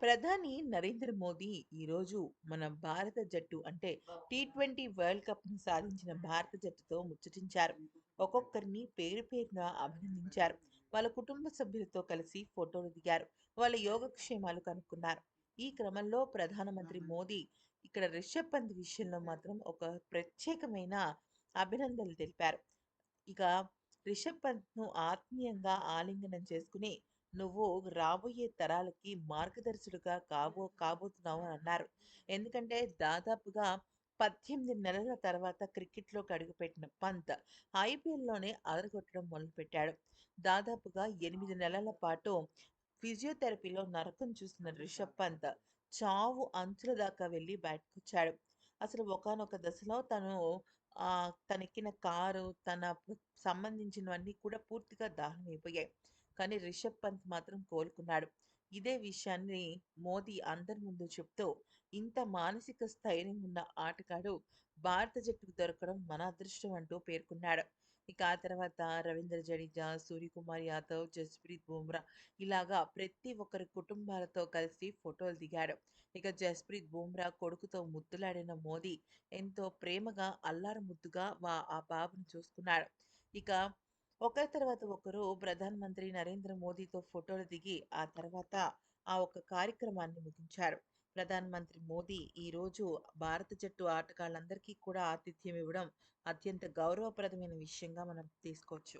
ప్రధాని నరేంద్ర మోదీ ఈరోజు మన భారత జట్టు అంటే టీ ట్వంటీ వరల్డ్ కప్‌ను సాధించిన భారత జట్టుతో ముచ్చటించారు. ఒక్కొక్కరిని పేరు పేరున అభినందించారు. వాళ్ళ కుటుంబ సభ్యులతో కలిసి ఫోటోలు దిగారు. వాళ్ళ యోగక్షేమాలు కనుక్కున్నారు. ఈ క్రమంలో ప్రధానమంత్రి మోదీ ఇక్కడ రిషబ్ పంత్ విషయంలో మాత్రం ఒక ప్రత్యేకమైన అభినందనలు తెలిపారు. ఇక రిషబ్ పంత్‌ను ఆత్మీయంగా ఆలింగనం చేసుకుని, "నువ్వు రాబోయే తరాలకి మార్గదర్శుడుగా కాబో కాబోతున్నావు" అని అన్నారు. ఎందుకంటే దాదాపుగా 18 నెలల తర్వాత క్రికెట్‌లోకి అడుగుపెట్టిన పంత్ ఐపీఎల్‌లోనే అదరగొట్టడం మొదలుపెట్టాడు. దాదాపుగా ఎనిమిది నెలల పాటు ఫిజియోథెరపీలో నరకం చూసిన రిషబ్ పంత్ చావు అంచుల దాకా వెళ్ళి బయటకొచ్చాడు. అసలు ఒకానొక దశలో తను తనెక్కిన కారు, తన సంబంధించినవన్నీ కూడా పూర్తిగా దహనమైపోయాయి. కానీ రిషబ్ పంత్ మాత్రం కోలుకున్నాడు. ఇదే విషయాన్ని మోదీ అందరి ముందు చెప్తూ, "ఇంత మానసిక స్థైర్యం ఉన్న ఆటగాడు భారత జట్టుకు దొరకడం మన అదృష్టం" అంటూ పేర్కొన్నాడు. ఇక ఆ తర్వాత రవీంద్ర జడేజా, సూర్యకుమార్ యాదవ్, జస్‌ప్రీత్ బుమ్రా ఇలాగా ప్రతి ఒక్కరి కుటుంబాలతో కలిసి ఫోటోలు దిగాడు. ఇక జస్‌ప్రీత్ బుమ్రా కొడుకుతో ముద్దులాడిన మోదీ ఎంతో ప్రేమగా అల్లారు ముద్దుగా వా ఆ బాబును చూసుకున్నాడు. ఇక ఒకరి తర్వాత ఒకరు ప్రధానమంత్రి నరేంద్ర మోదీతో ఫోటోలు దిగి ఆ తర్వాత ఆ ఒక్క కార్యక్రమాన్ని ముగించారు. ప్రధానమంత్రి మోదీ ఈరోజు భారత జట్టు ఆటగాళ్ళందరికీ కూడా ఆతిథ్యం ఇవ్వడం అత్యంత గౌరవప్రదమైన విషయంగా మనం తీసుకోవచ్చు.